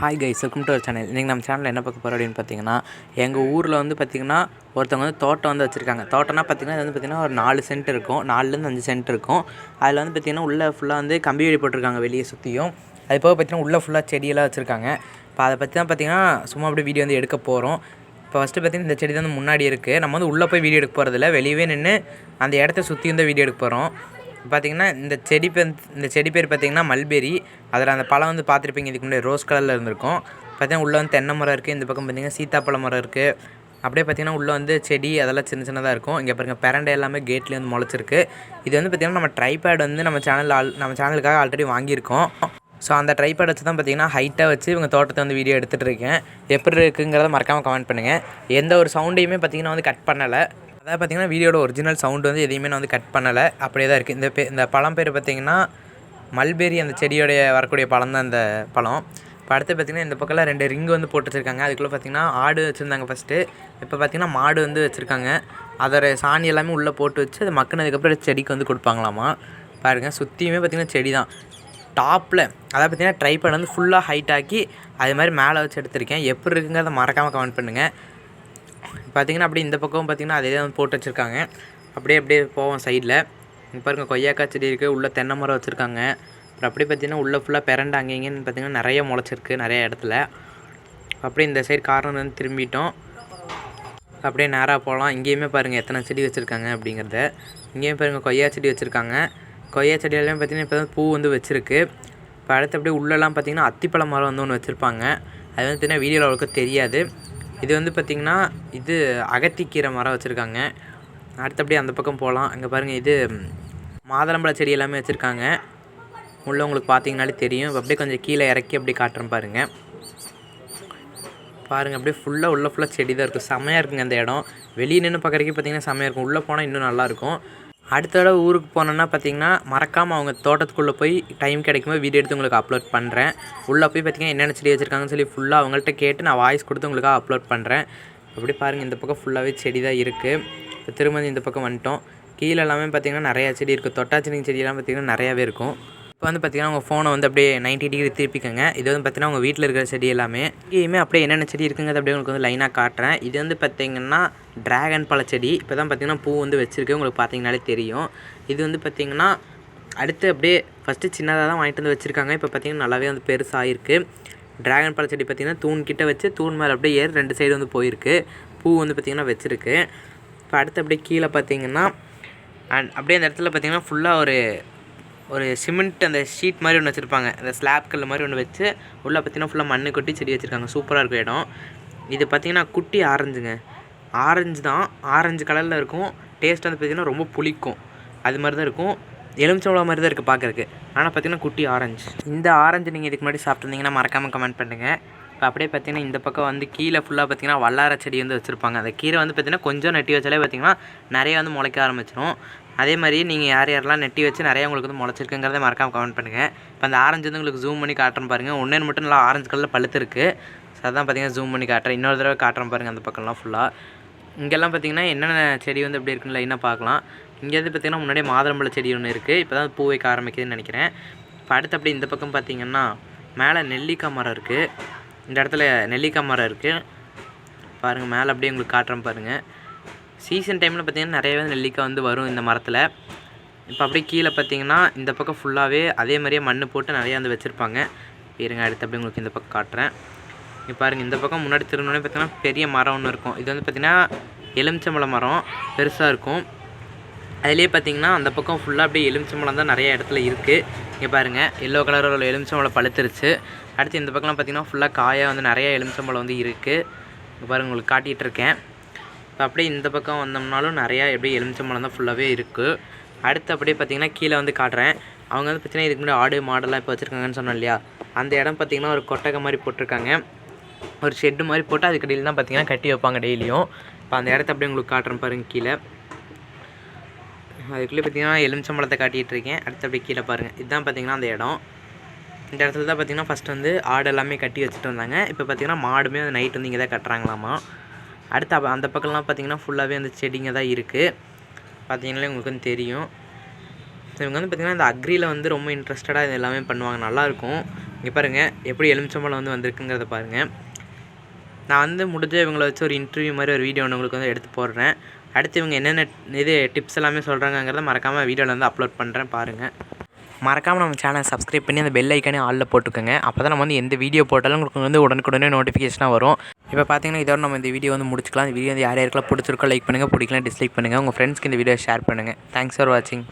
Hi guys welcome to our channel இன்றைக்கி நம்ம சேனலில் என்ன பார்க்க போகிறோம் அப்படின்னு பார்த்தீங்கன்னா எங்கள் ஊரில் வந்து பார்த்திங்கன்னா ஒருத்தவங்க வந்து தோட்டம் வந்து வச்சுருக்காங்க. தோட்டம்னா பார்த்திங்கன்னா இது வந்து பார்த்திங்கன்னா ஒரு நாலு சென்ட் இருக்கும். நாலுலேருந்து அஞ்சு சென்ட் இருக்கும். அதில் வந்து பார்த்திங்கன்னா உள்ளே ஃபுல்லாக வந்து கம்பி வேலி போட்டிருக்காங்க வெளியே சுற்றியும் அது போக பார்த்திங்கன்னா உள்ளே ஃபுல்லாக செடியெல்லாம் வச்சுருக்காங்க. இப்போ அதை பற்றி தான் பார்த்திங்கன்னா சும்மா அப்படியே வீடியோ வந்து எடுக்க போகிறோம் இப்போ ஃபஸ்ட்டு பார்த்திங்கன்னா இந்த செடி தான் வந்து முன்னாடி இருக்குது நம்ம வந்து உள்ளே போய் வீடியோ எடுக்க போகிறதில்ல வெளியவே நின்று அந்த இடத்த சுற்றி வந்து வீடியோ எடுக்க போகிறோம் பார்த்தீங்கன்னா இந்த செடி பேர் இந்த செடி பேர் பார்த்தீங்கன்னா மல்பெரி. அதில் அந்த பழம் வந்து பார்த்துருப்பீங்க இதுக்கு முன்னாடி ரோஸ் கலரில் இருந்திருக்கும். பார்த்தீங்கன்னா உள்ளே வந்து தென்னை மரம் இருக்குது இந்த பக்கம் பார்த்திங்கன்னா சீத்தாப்பழ மரம் இருக்குது அப்படியே பார்த்தீங்கன்னா உள்ளே வந்து செடி அதெல்லாம் சின்ன சின்னதாக இருக்கும். இங்கே பாருங்க பெரண்டை எல்லாமே கேட்லேயே வந்து முளைச்சிருக்கு. இது வந்து பார்த்திங்கன்னா நம்ம ட்ரைபேட் வந்து நம்ம சேனலில் ஆல் நம்ம சேனலுக்காக ஆல்ரெடி வாங்கியிருக்கோம். ஸோ அந்த ட்ரைபேட் வச்சு தான் பார்த்தீங்கன்னா ஹைட்டாக வச்சு இவங்க தோட்டத்தை வந்து வீடியோ எடுத்துகிட்டு இருக்கேன். எப்படி இருக்குங்கிறத மறக்காமல் கமெண்ட் பண்ணுங்கள் எந்த ஒரு சவுண்டையுமே பார்த்திங்கன்னா வந்து கட் பண்ணலை. அதாவது பார்த்தீங்கன்னா வீடியோட ஒரிஜினல் சவுண்டு வந்து எதையுமே நான் வந்து கட் பண்ணலை. அப்படியே தான் இருக்குது இந்த பே இந்த பழம் பேர் பார்த்திங்கன்னா மல்பெரி அந்த செடியோடைய வரக்கூடிய பழம் தான் இந்த பழம். இப்போ அடுத்து பார்த்திங்கன்னா இந்த பக்கம்லாம் ரெண்டு ரிங் வந்து போட்டு வச்சுருக்காங்க. அதுக்குள்ளே பார்த்திங்கன்னா ஆடு வச்சுருந்தாங்க ஃபஸ்ட்டு இப்போ பார்த்திங்கன்னா மாடு வந்து வச்சுருக்காங்க. அதோட சாணி எல்லாமே உள்ளே போட்டு வச்சு அது மக்கினதுக்கப்புறம் செடிக்கு வந்து கொடுப்பாங்களாமா? பாருங்கள் சுற்றியுமே பார்த்திங்கன்னா செடி தான். டாப்பில் அதாவது பார்த்திங்கன்னா பண்ண வந்து ஃபுல்லாக ஹைட் ஆக்கி அது மாதிரி மேலே வச்சு எடுத்திருக்கேன். எப்படி இருக்குங்கிறத மறக்காமல் கமெண்ட் பண்ணுங்கள் பார்த்திங்கன்னா அப்படியே இந்த பக்கம் பார்த்தீங்கன்னா அதே தான் போட்டு வச்சுருக்காங்க. அப்படியே அப்படியே போவோம் சைடில் இப்போ பாருங்கள் கொய்யாக்காய் செடி இருக்குது உள்ளே தென்னை மரம் வச்சுருக்காங்க. அப்புறம் அப்படியே பார்த்தீங்கன்னா உள்ளே ஃபுல்லாக பிறண்டு அங்கே இங்கேன்னு பார்த்தீங்கன்னா நிறைய முளைச்சிருக்கு நிறைய இடத்துல. அப்படியே இந்த சைடு கார்னர் வந்து திரும்பிட்டோம். அப்படியே நேராக போகலாம் இங்கேயுமே பாருங்கள் எத்தனை செடி வச்சுருக்காங்க அப்படிங்கிறத. இங்கேயும் பாருங்கள் கொய்யா செடி வச்சுருக்காங்க. கொய்யா செடியெல்லாம் பார்த்தீங்கன்னா இப்போ தான் பூ வந்து வச்சுருக்கு. இப்போ அடுத்து அப்படியே உள்ளெல்லாம் பார்த்திங்கன்னா அத்திப்பழ மரம் வந்து ஒன்று வச்சுருப்பாங்க. அது வந்து பார்த்தீங்கன்னா வீடியோவில் அவ்வளோக்கு தெரியாது. இது வந்து பார்த்திங்கன்னா இது அகத்திக்கீரை மரம் வச்சுருக்காங்க. அடுத்தபடியே அந்த பக்கம் போகலாம் அங்கே பாருங்கள் இது மாதுளம்பழ செடி எல்லாமே வச்சுருக்காங்க. உள்ள உங்களுக்கு பார்த்தீங்கனாலே தெரியும் அப்படியே கொஞ்சம் கீழே இறக்கி அப்படியே காட்டுறேன் பாருங்கள் பாருங்கள் அப்படியே ஃபுல்லாக உள்ளே ஃபுல்லாக செடி தான் இருக்கும். செமையாக இருக்குங்க அந்த இடம். வெளியே நின்று பார்க்குறதுக்கே பார்த்தீங்கன்னா செமையாக இருக்கும். உள்ளே போனால் இன்னும் நல்லாயிருக்கும் அடுத்த தடவை ஊருக்கு போனோன்னா பார்த்தீங்கன்னா மறக்காமல் அவங்க தோட்டத்துக்குள்ளே போய் டைம் கிடைக்கும்போது வீடியோ எடுத்து உங்களுக்கு அப்லோட் பண்ணுறேன் உள்ளே போய் பார்த்தீங்கன்னா என்னென்ன செடி வச்சுருக்காங்கன்னு சொல்லி ஃபுல்லாக அவங்கள்ட்ட கேட்டு நான் வாய்ஸ் கொடுத்து உங்களுக்கு அப்லோட் பண்ணுறேன் அப்படி பாருங்கள் இந்த பக்கம் ஃபுல்லாகவே செடி தான் இருக்குது இப்போ திரும்ப இந்த பக்கம் வந்துட்டோம். கீழே எல்லாமே பார்த்தீங்கன்னா நிறையா செடி இருக்குது தொட்டாச்சினிங் செடியெல்லாம் பார்த்தீங்கன்னா நிறையாவே இருக்கும். இப்போ வந்து பார்த்திங்கன்னா உங்கள் ஃபோனை வந்து அப்படியே 90 டிகிரி திருப்பிக்கோங்க. இது வந்து பார்த்தீங்கன்னா உங்கள் வீட்டில் இருக்கிற செடி எல்லாமே. இங்கேயுமே அப்படியே என்னென்ன செடி இருக்குங்கிறது அப்படியே உங்களுக்கு வந்து லைனாக காட்டுறேன். இது வந்து பார்த்திங்கன்னா டிராகன் பழ செடி. இப்போ தான் பார்த்தீங்கன்னா பூ வந்து வச்சுருக்கு. உங்களுக்கு பார்த்தீங்கனாலே தெரியும். இது வந்து பார்த்தீங்கன்னா அடுத்து அப்படியே ஃபஸ்ட்டு சின்னதாக தான் வாங்கிட்டு வந்து வச்சுருக்காங்க. இப்போ பார்த்திங்கன்னா நல்லாவே வந்து பெருசாகிருக்கு டிராகன் பழ செடி பார்த்தீங்கன்னா தூண் கிட்ட வச்சு தூண் மேலே அப்படியே ஏறி ரெண்டு சைடு வந்து போயிருக்கு. பூ வந்து பார்த்திங்கன்னா வச்சுருக்கு. இப்போ அடுத்து அப்படியே கீழே பார்த்தீங்கன்னா அண்ட் அப்படியே அந்த இடத்துல பார்த்தீங்கன்னா ஃபுல்லாக ஒரு ஒரு சிமெண்ட் அந்த ஷீட் மாதிரி ஒன்று வச்சுருப்பாங்க. அந்த ஸ்லாப் கல் மாதிரி ஒன்று வச்சு உள்ளே பார்த்தீங்கன்னா ஃபுல்லாக மண்ணு கொட்டி செடி வச்சுருக்காங்க. சூப்பராக இருக்கும் இடம். இது பார்த்தீங்கன்னா குட்டி ஆரஞ்சுங்க ஆரஞ்சு தான் ஆரஞ்சு கலரில் இருக்கும். டேஸ்ட் வந்து பார்த்திங்கன்னா ரொம்ப புளிக்கும். அது மாதிரி தான் இருக்கும். எலுமிச்சம்பழம் மாதிரி தான் இருக்குது பார்க்குறக்கு ஆனால் பார்த்திங்கன்னா குட்டி ஆரஞ்சு இந்த ஆரஞ்சு நீங்கள் இதுக்கு முன்னாடி சாப்பிட்ருந்தீங்கன்னா மறக்காமல் கமெண்ட் பண்ணுங்கள் இப்போ அப்படியே பார்த்தீங்கன்னா இந்த பக்கம் வந்து கீழே ஃபுல்லாக பார்த்தீங்கன்னா வல்லார செடி வந்து வச்சுருப்பாங்க. அந்த கீரை வந்து பார்த்தீங்கன்னா கொஞ்சம் நட்டி வச்சாலே பார்த்தீங்கன்னா நிறைய வந்து முளைக்க ஆரம்பிச்சிடும் அதே மாதிரி நீங்கள் யார் யாரெல்லாம் நெட்டி வச்சு நிறைய உங்களுக்கு வந்து முளைச்சிருக்குங்கிறத மறக்காமல் கமெண்ட் பண்ணுங்கள் இப்போ அந்த ஆரஞ்சு வந்து உங்களுக்கு ஜூம் பண்ணி காட்டுறேன் பாருங்கள் ஒன்றே மட்டும் நல்லா ஆரஞ்சு கலரில் பழுத்து இருக்குது அதான் பார்த்தீங்கன்னா ஜூம் பண்ணி காட்டுறேன். இன்னொரு தடவை காட்டுறேன் பாருங்கள் அந்த பக்கம்லாம் ஃபுல்லாக இங்கெல்லாம் பார்த்தீங்கன்னா என்னென்ன செடி வந்து எப்படி இருக்குன்னு லைனாக பார்க்கலாம். இங்கே வந்து பார்த்தீங்கன்னா முன்னாடியே மாதுளம்பழ செடி ஒன்று இருக்குது இப்போ தான் பூ வைக்க ஆரம்பிக்குதுன்னு நினைக்கிறேன். இப்போ அடுத்து அப்படி இந்த பக்கம் பார்த்தீங்கன்னா மேலே நெல்லிக்காய் மரம் இருக்குது இந்த இடத்துல நெல்லிக்காய் மரம் இருக்குது பாருங்கள் மேலே அப்படியே உங்களுக்கு காட்டுறேன் பாருங்கள் சீசன் டைமில் பார்த்தீங்கன்னா நிறையவே நெல்லிக்காய் வந்து வரும் இந்த மரத்தில். இப்போ அப்படியே கீழே பார்த்தீங்கன்னா இந்த பக்கம் ஃபுல்லாகவே அதே மாதிரியே மண் போட்டு நிறையா வந்து வச்சுருப்பாங்க. இருங்க அடுத்து அப்படியே உங்களுக்கு இந்த பக்கம் காட்டுறேன். இங்கே பாருங்கள் இந்த பக்கம் முன்னாடி திரும்பினோடனே பார்த்தீங்கன்னா பெரிய மரம் ஒன்று இருக்கும். இது வந்து பார்த்திங்கன்னா எலுமிச்சம்பழம் மரம் பெருசாக இருக்கும். அதிலேயே பார்த்தீங்கன்னா அந்த பக்கம் ஃபுல்லாக அப்படியே எலுமிச்சம்பழம் தான் நிறைய இடத்துல இருக்குது இங்கே பாருங்கள் எல்லோ கலரில் உள்ள எலுமிச்சம்பழம் பழுத்துருச்சு. அடுத்து இந்த பக்கம்லாம் பார்த்திங்கன்னா ஃபுல்லாக காயாக வந்து நிறைய எலுமிச்சம்பழம் வந்து இருக்குது இங்கே பாருங்கள் உங்களுக்கு காட்டிகிட்டு இருக்கேன். அப்படியே இந்த பக்கம் வந்தோம்னாலும் நிறையா எப்படியே எலுமிச்சம்பழம் தான் ஃபுல்லாகவே இருக்குது அடுத்து அப்படியே பார்த்தீங்கன்னா கீழே வந்து காட்டுறேன். அவங்க வந்து பார்த்திங்கன்னா இதுக்கு முன்னாடி ஆடு மாடெல்லாம் இப்போ வச்சுருக்காங்கன்னு சொன்னோம் இல்லையா? அந்த இடம் பார்த்தீங்கன்னா ஒரு கொட்டகை மாதிரி போட்டிருக்காங்க. ஒரு ஷெட்டு மாதிரி போட்டு அதுக்கடியில் தான் பார்த்தீங்கன்னா கட்டி வைப்பாங்க டெய்லியும். இப்போ அந்த இடத்த அப்படியே உங்களுக்கு காட்டுறேன் பாருங்கள் கீழே. அதுக்குள்ளே பார்த்தீங்கன்னா எலுமிச்சம்பழத்தை காட்டிகிட்டு இருக்கேன். அடுத்து அப்படியே கீழே பாருங்கள் இதுதான் பார்த்தீங்கன்னா அந்த இடம். இந்த இடத்துல தான் பார்த்தீங்கன்னா ஃபஸ்ட் வந்து ஆடு எல்லாமே கட்டி வச்சுட்டு வந்தாங்க. இப்போ பார்த்தீங்கன்னா மாடுமே வந்து நைட் வந்து இங்கே தான் கட்டுறாங்களாமா. அடுத்து அந்த பக்கம்லாம் பார்த்தீங்கன்னா ஃபுல்லாகவே அந்த செடிங்க தான் இருக்குது பார்த்தீங்கன்னாலே உங்களுக்கு வந்து தெரியும் இவங்க வந்து பார்த்திங்கன்னா இந்த அக்ரியில் வந்து ரொம்ப இன்ட்ரெஸ்டடாக இது எல்லாமே பண்ணுவாங்க. நல்லாயிருக்கும். இங்கே பாருங்கள் எப்படி எலுமிச்சம்பழம் வந்து வந்திருக்குங்கிறத பாருங்கள் நான் வந்து முடிஞ்ச இவங்கள வச்சு ஒரு இன்டர்வியூ மாதிரி ஒரு வீடியோ ஒன்று உங்களுக்கு வந்து எடுத்து போடுறேன். அடுத்து இவங்க என்னென்ன இது டிப்ஸ் எல்லாமே சொல்கிறாங்கங்கிறத மறக்காமல் வீடியோவில் வந்து அப்லோட் பண்ணுறேன் பாருங்கள் மறக்காமல் நம்ம சேனலை சப்ஸ்கிரைப் பண்ணி அந்த பெல் ஐக்கானே ஆளில் போட்டுக்கோங்க. அப்போ தான் நம்ம வந்து எந்த வீடியோ போட்டாலும் உங்களுக்கு வந்து உடனுக்குடனே நோட்டிஃபிகேஷனாக வரும். இப்போ பார்த்தீங்கன்னா இதோட நம்ம இந்த வீடியோ வந்து முடிச்சுக்கலாம். இந்த வீடியோ வந்து யார் யாருக்கெல்லாம் பிடிச்சிருக்கோ லைக் பண்ணுங்கள் பிடிக்கலாம் டிஸ்லைக் பண்ணுங்கள் உங்கள் ஃப்ரெண்ட்ஸ்க்கு இந்த வீடியோ ஷேர் பண்ணுங்கள் தேங்க்ஸ் ஃபார் வாட்சிங்